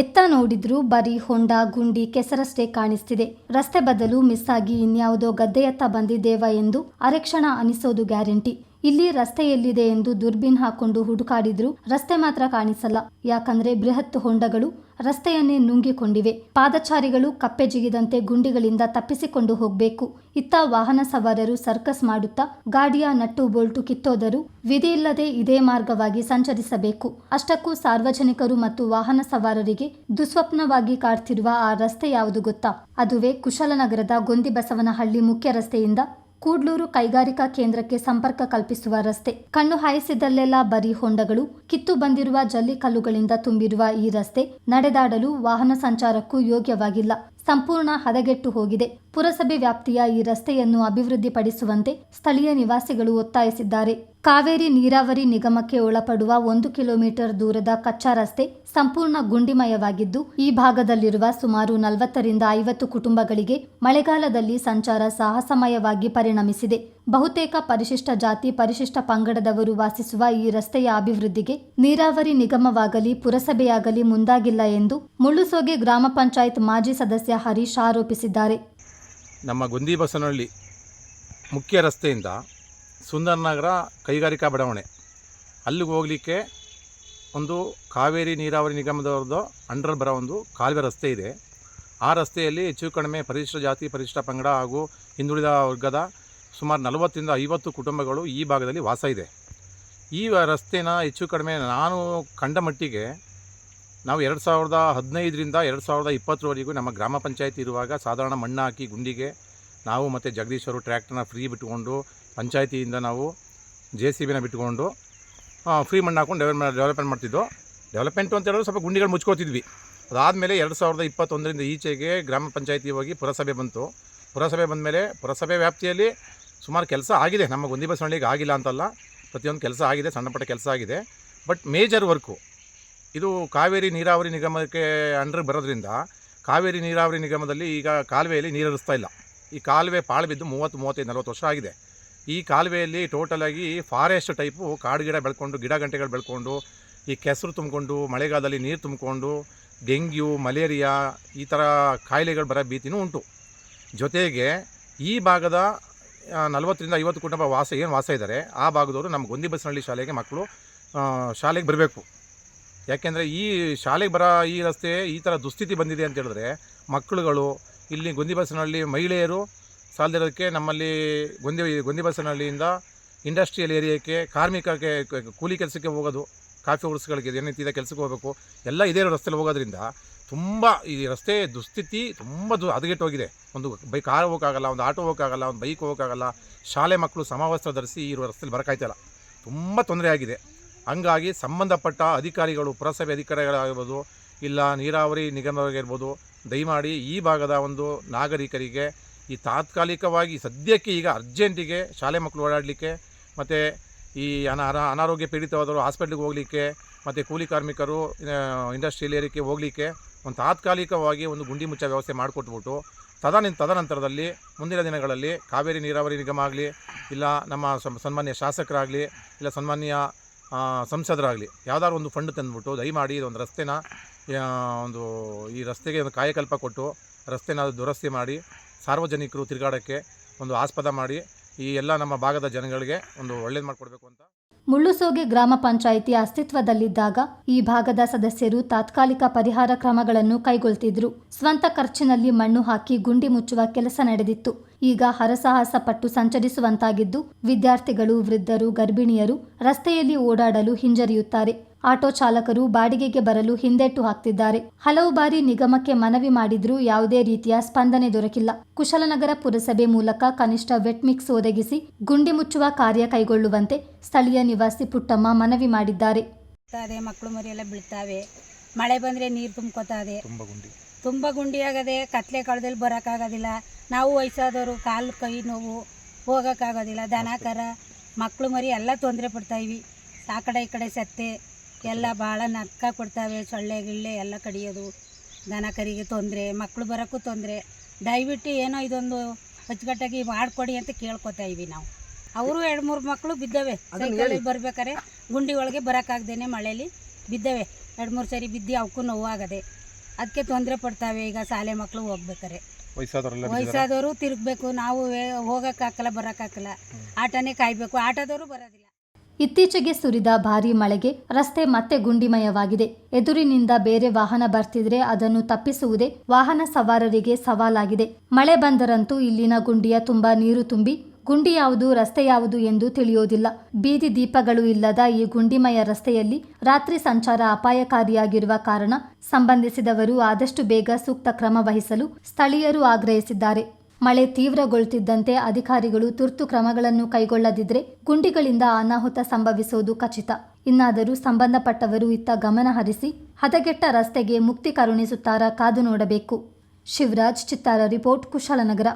ಎತ್ತ ನೋಡಿದ್ರೂ ಬರೀ ಹೊಂಡ ಗುಂಡಿ ಕೆಸರಷ್ಟೇ ಕಾಣಿಸ್ತಿದೆ. ರಸ್ತೆ ಬದಲು ಮಿಸ್ ಆಗಿ ಇನ್ಯಾವುದೋ ಗದ್ದೆಯತ್ತ ಬಂದಿದ್ದೇವ ಎಂದು ಅರೆಕ್ಷಣ ಅನಿಸೋದು ಗ್ಯಾರಂಟಿ. ಇಲ್ಲಿ ರಸ್ತೆ ಎಲ್ಲಿದೆ ಎಂದು ದುರ್ಬೀನ್ ಹಾಕೊಂಡು ಹುಡುಕಾಡಿದ್ರು. ರಸ್ತೆ ಮಾತ್ರ ಕಾಣಿಸಲ್ಲ. ಯಾಕಂದ್ರೆ ಬೃಹತ್ ಹೊಂಡಗಳು ರಸ್ತೆಯನ್ನೇ ನುಂಗಿಕೊಂಡಿವೆ. ಪಾದಚಾರಿಗಳು ಕಪ್ಪೆ ಜಿಗಿದಂತೆ ಗುಂಡಿಗಳಿಂದ ತಪ್ಪಿಸಿಕೊಂಡು ಹೋಗಬೇಕು. ಇತ್ತ ವಾಹನ ಸವಾರರು ಸರ್ಕಸ್ ಮಾಡುತ್ತಾ ಗಾಡಿಯ ನಟ್ಟು ಬೋಲ್ಟು ಕಿತ್ತೋದರು ವಿಧಿಯಿಲ್ಲದೆ ಇದೇ ಮಾರ್ಗವಾಗಿ ಸಂಚರಿಸಬೇಕು. ಅಷ್ಟಕ್ಕೂ ಸಾರ್ವಜನಿಕರು ಮತ್ತು ವಾಹನ ಸವಾರರಿಗೆ ದುಸ್ವಪ್ನವಾಗಿ ಕಾಡ್ತಿರುವ ಆ ರಸ್ತೆ ಯಾವುದು ಗೊತ್ತಾ? ಅದುವೇ ಕುಶಲನಗರದ ಗೊಂದಿಬಸವನಹಳ್ಳಿ ಮುಖ್ಯ ರಸ್ತೆಯಿಂದ ಕೂಡ್ಲೂರು ಕೈಗಾರಿಕಾ ಕೇಂದ್ರಕ್ಕೆ ಸಂಪರ್ಕ ಕಲ್ಪಿಸುವ ರಸ್ತೆ. ಕಣ್ಣು ಹಾಯಿಸಿದಲ್ಲೆಲ್ಲ ಬರೀ ಹೊಂಡಗಳು. ಕಿತ್ತು ಬಂದಿರುವ ಜಲ್ಲಿಕಲ್ಲುಗಳಿಂದ ತುಂಬಿರುವ ಈ ರಸ್ತೆ ನಡೆದಾಡಲು ವಾಹನ ಸಂಚಾರಕ್ಕೂ ಯೋಗ್ಯವಾಗಿಲ್ಲ. ಸಂಪೂರ್ಣ ಹದಗೆಟ್ಟು ಹೋಗಿದೆ. ಪುರಸಭೆ ವ್ಯಾಪ್ತಿಯ ಈ ರಸ್ತೆಯನ್ನು ಅಭಿವೃದ್ಧಿಪಡಿಸುವಂತೆ ಸ್ಥಳೀಯ ನಿವಾಸಿಗಳು ಒತ್ತಾಯಿಸಿದ್ದಾರೆ. ಕಾವೇರಿ ನೀರಾವರಿ ನಿಗಮಕ್ಕೆ ಒಳಪಡುವ ಒಂದು ಕಿಲೋಮೀಟರ್ ದೂರದ ಕಚ್ಚಾ ರಸ್ತೆ ಸಂಪೂರ್ಣ ಗುಂಡಿಮಯವಾಗಿದ್ದು, ಈ ಭಾಗದಲ್ಲಿರುವ ಸುಮಾರು ನಲವತ್ತರಿಂದ ಐವತ್ತು ಕುಟುಂಬಗಳಿಗೆ ಮಳೆಗಾಲದಲ್ಲಿ ಸಂಚಾರ ಸಾಹಸಮಯವಾಗಿ ಪರಿಣಮಿಸಿದೆ. ಬಹುತೇಕ ಪರಿಶಿಷ್ಟ ಜಾತಿ, ಪರಿಶಿಷ್ಟ ಪಂಗಡದವರು ವಾಸಿಸುವ ಈ ರಸ್ತೆಯ ಅಭಿವೃದ್ಧಿಗೆ ನೀರಾವರಿ ನಿಗಮವಾಗಲಿ, ಪುರಸಭೆಯಾಗಲಿ ಮುಂದಾಗಿಲ್ಲ ಎಂದು ಮುಳ್ಳುಸೋಗೆ ಗ್ರಾಮ ಪಂಚಾಯತ್ ಮಾಜಿ ಸದಸ್ಯ ಹರೀಶ್ ಆರೋಪಿಸಿದ್ದಾರೆ. ನಮ್ಮ ಗೊಂದಿ ಬಸವನಹಳ್ಳಿ ಮುಖ್ಯ ರಸ್ತೆಯಿಂದ ಸುಂದರನಗರ ಕೈಗಾರಿಕಾ ಬಡಾವಣೆ. ಅಲ್ಲಿಗೆ ಹೋಗಲಿಕ್ಕೆ ಒಂದು ಕಾವೇರಿ ನೀರಾವರಿ ನಿಗಮದವ್ರದ್ದು ಅಂಡರ್ ಬರೋ ಒಂದು ಕಾಲುವೆ ರಸ್ತೆ ಇದೆ. ಆ ರಸ್ತೆಯಲ್ಲಿ ಹೆಚ್ಚು ಕಡಿಮೆ ಪರಿಶಿಷ್ಟ ಜಾತಿ, ಪರಿಶಿಷ್ಟ ಪಂಗಡ ಹಾಗೂ ಹಿಂದುಳಿದ ವರ್ಗದ ಸುಮಾರು ನಲವತ್ತರಿಂದ ಐವತ್ತು ಕುಟುಂಬಗಳು ಈ ಭಾಗದಲ್ಲಿ ವಾಸ ಇದೆ. ಈ ರಸ್ತೆನ ಹೆಚ್ಚು ಕಡಿಮೆ ನಾನು ಕಂಡ ಮಟ್ಟಿಗೆ ನಾವು ಎರಡು ಸಾವಿರದ ಹದಿನೈದರಿಂದ ಎರಡು ಸಾವಿರದ ಇಪ್ಪತ್ತರವರೆಗೂ ನಮ್ಮ ಗ್ರಾಮ ಪಂಚಾಯತಿ ಇರುವಾಗ ಸಾಧಾರಣ ಮಣ್ಣು ಹಾಕಿ ಗುಂಡಿಗೆ ನಾವು ಮತ್ತು ಜಗದೀಶ್ವರು ಟ್ರ್ಯಾಕ್ಟರ್ನ ಫ್ರೀ ಬಿಟ್ಕೊಂಡು ಪಂಚಾಯತಿಯಿಂದ ನಾವು ಜೆ ಸಿ ಬಿನ ಬಿಟ್ಕೊಂಡು ಫ್ರೀ ಮಣ್ಣು ಹಾಕೊಂಡು ಡೆವಲಪ್ ಡೆವಲಪ್ಮೆಂಟ್ ಮಾಡ್ತಿದ್ದೋ. ಡೆವಲಪ್ಮೆಂಟು ಅಂತ ಹೇಳಿದ್ರೆ ಸ್ವಲ್ಪ ಗುಂಡಿಗಳು ಮುಚ್ಕೋತಿದ್ವಿ. ಅದಾದಮೇಲೆ ಎರಡು ಸಾವಿರದ ಇಪ್ಪತ್ತೊಂದರಿಂದ ಈಚೆಗೆ ಗ್ರಾಮ ಪಂಚಾಯತಿ ಹೋಗಿ ಪುರಸಭೆ ಬಂತು. ಪುರಸಭೆ ಬಂದಮೇಲೆ ಪುರಸಭೆ ವ್ಯಾಪ್ತಿಯಲ್ಲಿ ಸುಮಾರು ಕೆಲಸ ಆಗಿದೆ. ನಮ್ಮ ಗೊಂದಿ ಬಸವಣ್ಣಿಗೆ ಆಗಿಲ್ಲ ಅಂತಲ್ಲ. ಪ್ರತಿಯೊಂದು ಕೆಲಸ ಆಗಿದೆ, ಸಣ್ಣ ಪುಟ್ಟ ಕೆಲಸ ಆಗಿದೆ. ಬಟ್ ಮೇಜರ್ ವರ್ಕು ಇದು ಕಾವೇರಿ ನೀರಾವರಿ ನಿಗಮಕ್ಕೆ ಅಂಡರ್ ಬರೋದ್ರಿಂದ ಕಾವೇರಿ ನೀರಾವರಿ ನಿಗಮದಲ್ಲಿ ಈಗ ಕಾಲುವೆಯಲ್ಲಿ ನೀರು ಹರಿಸ್ತಾ ಇಲ್ಲ. ಈ ಕಾಲುವೆ ಪಾಳು ಬಿದ್ದು ಮೂವತ್ತು, ಮೂವತ್ತೈದು, ನಲ್ವತ್ತು ವರ್ಷ ಆಗಿದೆ. ಈ ಕಾಲುವೆಯಲ್ಲಿ ಟೋಟಲಾಗಿ ಫಾರೆಸ್ಟ್ ಟೈಪು ಕಾಡು ಗಿಡ ಬೆಳ್ಕೊಂಡು, ಗಿಡ ಗಂಟೆಗಳು ಬೆಳ್ಕೊಂಡು, ಈ ಕೆಸರು ತುಂಬಿಕೊಂಡು, ಮಳೆಗಾಲದಲ್ಲಿ ನೀರು ತುಂಬಿಕೊಂಡು, ಡೆಂಗ್ಯೂ, ಮಲೇರಿಯಾ ಈ ಥರ ಕಾಯಿಲೆಗಳು ಬರೋ ಭೀತಿನೂ ಉಂಟು. ಜೊತೆಗೆ ಈ ಭಾಗದ ನಲವತ್ತರಿಂದ ಐವತ್ತು ಕುಟುಂಬ ವಾಸ, ಏನು ವಾಸ ಇದ್ದಾರೆ ಆ ಭಾಗದವರು ನಮ್ಮ ಗೊಂದಿ ಬಸನಹಳ್ಳಿ ಶಾಲೆಗೆ ಮಕ್ಕಳು ಶಾಲೆಗೆ ಬರಬೇಕು. ಯಾಕೆಂದರೆ ಈ ಶಾಲೆಗೆ ಬರೋ ಈ ರಸ್ತೆ ಈ ಥರ ದುಸ್ಥಿತಿ ಬಂದಿದೆ ಅಂತ ಹೇಳಿದ್ರೆ ಮಕ್ಕಳುಗಳು, ಇಲ್ಲಿ ಗೊಂದಿ ಬಸನಹಳ್ಳಿ ಮಹಿಳೆಯರು ಸಾಲದಿರೋದಕ್ಕೆ ನಮ್ಮಲ್ಲಿ ಗೊಂದಿ ಗೊಂದಿ ಬಸನಹಳ್ಳಿಯಿಂದ ಇಂಡಸ್ಟ್ರಿಯಲ್ ಏರಿಯಾಕ್ಕೆ ಕಾರ್ಮಿಕಕ್ಕೆ ಕೂಲಿ ಕೆಲಸಕ್ಕೆ ಹೋಗೋದು, ಕಾಫಿ ಉರ್ಸ್ಗಳಿಗೆ ಏನಿದೆ ಕೆಲಸಕ್ಕೆ ಹೋಗಬೇಕು, ಎಲ್ಲ ಇದೇ ರಸ್ತೆಯಲ್ಲಿ ಹೋಗೋದ್ರಿಂದ ತುಂಬ ಈ ರಸ್ತೆ ದುಸ್ಥಿತಿ ತುಂಬ ದು ಹದಗೆಟ್ಟೋಗಿದೆ ಒಂದು ಬೈಕ್ ಕಾರ್ ಹೋಗೋಕ್ಕಾಗಲ್ಲ, ಒಂದು ಆಟೋ ಹೋಗೋಕ್ಕಾಗಲ್ಲ, ಒಂದು ಬೈಕ್ ಹೋಗೋಕ್ಕಾಗಲ್ಲ, ಶಾಲೆ ಮಕ್ಕಳು ಸಮವಸ್ತ್ರ ಧರಿಸಿ ಇರುವ ರಸ್ತೆಯಲ್ಲಿ ಬರೋಕ್ಕಾಯ್ತಲ್ಲ ತುಂಬ ತೊಂದರೆ ಆಗಿದೆ. ಹಂಗಾಗಿ ಸಂಬಂಧಪಟ್ಟ ಅಧಿಕಾರಿಗಳು, ಪುರಸಭೆ ಅಧಿಕಾರಿಗಳಾಗಿರ್ಬೋದು, ಇಲ್ಲ ನೀರಾವರಿ ನಿಗಮವಾಗಿರ್ಬೋದು, ದಯಮಾಡಿ ಈ ಭಾಗದ ಒಂದು ನಾಗರಿಕರಿಗೆ ಈ ತಾತ್ಕಾಲಿಕವಾಗಿ ಸದ್ಯಕ್ಕೆ ಈಗ ಅರ್ಜೆಂಟಿಗೆ ಶಾಲೆ ಮಕ್ಕಳು ಓಡಾಡಲಿಕ್ಕೆ ಮತ್ತು ಈ ಅನ ಅನಾರೋಗ್ಯ ಪೀಡಿತವಾದವರು ಹಾಸ್ಪಿಟ್ಲಿಗೆ ಹೋಗಲಿಕ್ಕೆ ಮತ್ತು ಕೂಲಿ ಕಾರ್ಮಿಕರು ಇಂಡಸ್ಟ್ರಿಯಲ್ ಏರಿಯಾಕ್ಕೆ ಹೋಗಲಿಕ್ಕೆ ಒಂದು ತಾತ್ಕಾಲಿಕವಾಗಿ ಒಂದು ಗುಂಡಿ ಮುಚ್ಚ ವ್ಯವಸ್ಥೆ ಮಾಡಿಕೊಟ್ಬಿಟ್ಟು ತದನ ತದನಂತರದಲ್ಲಿ ಮುಂದಿನ ದಿನಗಳಲ್ಲಿ ಕಾವೇರಿ ನೀರಾವರಿ ನಿಗಮ ಆಗಲಿ, ಇಲ್ಲ ನಮ್ಮ ಸನ್ಮಾನ್ಯ ಶಾಸಕರಾಗಲಿ, ಇಲ್ಲ ಸನ್ಮಾನ್ಯ ಸಂಸದರಾಗಲಿ, ಯಾವ್ದಾದ್ರು ಒಂದು ಫಂಡ್ ತಂದುಬಿಟ್ಟು ದಯಮಾಡಿ ಇದೊಂದು ರಸ್ತೆನ ಒಂದು ಈ ರಸ್ತೆಗೆ ಒಂದು ಕಾಯಕಲ್ಪ ಕೊಟ್ಟು ರಸ್ತೆನ ದುರಸ್ತಿ ಮಾಡಿ, ಸಾರ್ವಜನಿಕರು ತಿರುಗಾಡೋಕ್ಕೆ ಒಂದು ಆಸ್ಪದ ಮಾಡಿ, ಈ ಎಲ್ಲ ನಮ್ಮ ಭಾಗದ ಜನಗಳಿಗೆ ಒಂದು ಒಳ್ಳೇದು ಮಾಡಿಕೊಡ್ಬೇಕು ಅಂತ ಮುಳ್ಳುಸೋಗೆ ಗ್ರಾಮ ಪಂಚಾಯಿತಿ ಅಸ್ತಿತ್ವದಲ್ಲಿದ್ದಾಗ ಈ ಭಾಗದ ಸದಸ್ಯರು ತಾತ್ಕಾಲಿಕ ಪರಿಹಾರ ಕ್ರಮಗಳನ್ನು ಕೈಗೊಳ್ತಿದ್ರು. ಸ್ವಂತ ಖರ್ಚಿನಲ್ಲಿ ಮಣ್ಣು ಹಾಕಿ ಗುಂಡಿ ಮುಚ್ಚುವ ಕೆಲಸ ನಡೆದಿತ್ತು. ಈಗ ಹರಸಾಹಸ ಪಟ್ಟು ಸಂಚರಿಸುವಂತಾಗಿದ್ದು, ವಿದ್ಯಾರ್ಥಿಗಳು, ವೃದ್ಧರು, ಗರ್ಭಿಣಿಯರು ರಸ್ತೆಯಲ್ಲಿ ಓಡಾಡಲು ಹಿಂಜರಿಯುತ್ತಾರೆ. ಆಟೋ ಚಾಲಕರು ಬಾಡಿಗೆಗೆ ಬರಲು ಹಿಂದೆಟ್ಟು ಹಾಕ್ತಿದ್ದಾರೆ. ಹಲವು ಬಾರಿ ನಿಗಮಕ್ಕೆ ಮನವಿ ಮಾಡಿದ್ರೂ ಯಾವುದೇ ರೀತಿಯ ಸ್ಪಂದನೆ ದೊರಕಿಲ್ಲ. ಕುಶಲನಗರ ಪುರಸಭೆ ಮೂಲಕ ಕನಿಷ್ಠ ವೆಟ್ ಮಿಕ್ಸ್ ಒದಗಿಸಿ ಗುಂಡಿ ಮುಚ್ಚುವ ಕಾರ್ಯ ಕೈಗೊಳ್ಳುವಂತೆ ಸ್ಥಳೀಯ ನಿವಾಸಿ ಪುಟ್ಟಮ್ಮ ಮನವಿ ಮಾಡಿದ್ದಾರೆ. ಮಕ್ಕಳು ಮರಿ ಎಲ್ಲ ಬೀಳ್ತಾವೆ. ಮಳೆ ಬಂದ್ರೆ ನೀರು ತುಂಬಿಕೊತಾವೆ ತುಂಬಾ ಗುಂಡಿ. ತುಂಬ ಗುಂಡಿ ಆಗದೆ ಕತ್ಲೆ ಕಾಲದಲ್ಲಿ ಬರೋಕ್ಕಾಗೋದಿಲ್ಲ. ನಾವು ವಯಸ್ಸಾದವರು ಕಾಲು ಕೈ ನೋವು ಹೋಗೋಕ್ಕಾಗೋದಿಲ್ಲ. ದನ ಕರ ಮಕ್ಕಳು ಮರಿ ಎಲ್ಲ ತೊಂದರೆ ಪಡ್ತಾಯಿವಿ ಆ ಕಡೆ ಈ ಕಡೆ ಸತ್ತೆ. ಎಲ್ಲ ಭಾಳ ನಕ್ಕ ಕೊಡ್ತಾವೆ ಸೊಳ್ಳೆ ಗಿಳ್ಳೆ ಎಲ್ಲ ಕಡಿಯೋದು. ದನ ಕರಿಗೆ ತೊಂದರೆ ಮಕ್ಕಳು ಬರೋಕ್ಕೂ ತೊಂದರೆ. ದಯವಿಟ್ಟು ಏನೋ ಇದೊಂದು ಅಚ್ಚುಕಟ್ಟಾಗಿ ಮಾಡಿಕೊಡಿ ಅಂತ ಕೇಳ್ಕೊತಾ ಇವಿ ನಾವು. ಅವರು ಎರಡು ಮೂರು ಮಕ್ಕಳು ಬಿದ್ದವೆ. ಸೈಕಲಲ್ಲಿ ಬರ್ಬೇಕಾರೆ ಗುಂಡಿ ಒಳಗೆ ಬರೋಕ್ಕಾಗ್ದೇನೆ ಮಳೇಲಿ ಬಿದ್ದವೆ. ಎರಡು ಮೂರು ಸರಿ ಬಿದ್ದು ಅವಕ್ಕೂ ನೋವಾಗದೆ. ಅದಕ್ಕೆ ತೊಂದರೆ ಪಡ್ತಾವೆ ಈಗ ಶಾಲೆ ಮಕ್ಕಳು ಹೋಗ್ಬೇಕಾರೆ? ವಯಸ್ಸಾದವರು ತಿರುಗಬೇಕು ನಾವು ಹೋಗೋಕ್ಕಾಗಲ್ಲ ಬರೋಕ್ಕಾಗಲ್ಲ. ಆಟನೇ ಕಾಯಬೇಕು. ಆಟದವರು ಬರೋದಿಲ್ಲ. ಇತ್ತೀಚೆಗೆ ಸುರಿದ ಭಾರೀ ಮಳೆಗೆ ರಸ್ತೆ ಮತ್ತೆ ಗುಂಡಿಮಯವಾಗಿದೆ. ಎದುರಿನಿಂದ ಬೇರೆ ವಾಹನ ಬರ್ತಿದ್ರೆ ಅದನ್ನು ತಪ್ಪಿಸುವುದೇ ವಾಹನ ಸವಾರರಿಗೆ ಸವಾಲಾಗಿದೆ. ಮಳೆ ಬಂದರಂತೂ ಇಲ್ಲಿನ ಗುಂಡಿಯ ತುಂಬಾ ನೀರು ತುಂಬಿ, ಗುಂಡಿ ಯಾವುದು, ರಸ್ತೆ ಯಾವುದು ಎಂದು ತಿಳಿಯೋದಿಲ್ಲ. ಬೀದಿ ದೀಪಗಳು ಇಲ್ಲದ ಈ ಗುಂಡಿಮಯ ರಸ್ತೆಯಲ್ಲಿ ರಾತ್ರಿ ಸಂಚಾರ ಅಪಾಯಕಾರಿಯಾಗಿರುವ ಕಾರಣ ಸಂಬಂಧಿಸಿದವರು ಆದಷ್ಟು ಬೇಗ ಸೂಕ್ತ ಕ್ರಮ ವಹಿಸಲು ಸ್ಥಳೀಯರು ಆಗ್ರಹಿಸಿದ್ದಾರೆ. ಮಳೆ ತೀವ್ರಗೊಳ್ತಿದ್ದಂತೆ ಅಧಿಕಾರಿಗಳು ತುರ್ತು ಕ್ರಮಗಳನ್ನು ಕೈಗೊಳ್ಳದಿದ್ರೆ ಗುಂಡಿಗಳಿಂದ ಅನಾಹುತ ಸಂಭವಿಸುವುದು ಖಚಿತ. ಇನ್ನಾದರೂ ಸಂಬಂಧಪಟ್ಟವರು ಇತ್ತ ಗಮನ ಹರಿಸಿ ಹದಗೆಟ್ಟ ರಸ್ತೆಗೆ ಮುಕ್ತಿ ಕರುಣಿಸುತ್ತಾರ ಕಾದು ನೋಡಬೇಕು. ಶಿವರಾಜ್ ಚಿತ್ತಾರ ರಿಪೋರ್ಟ್ ಕುಶಾಲನಗರ.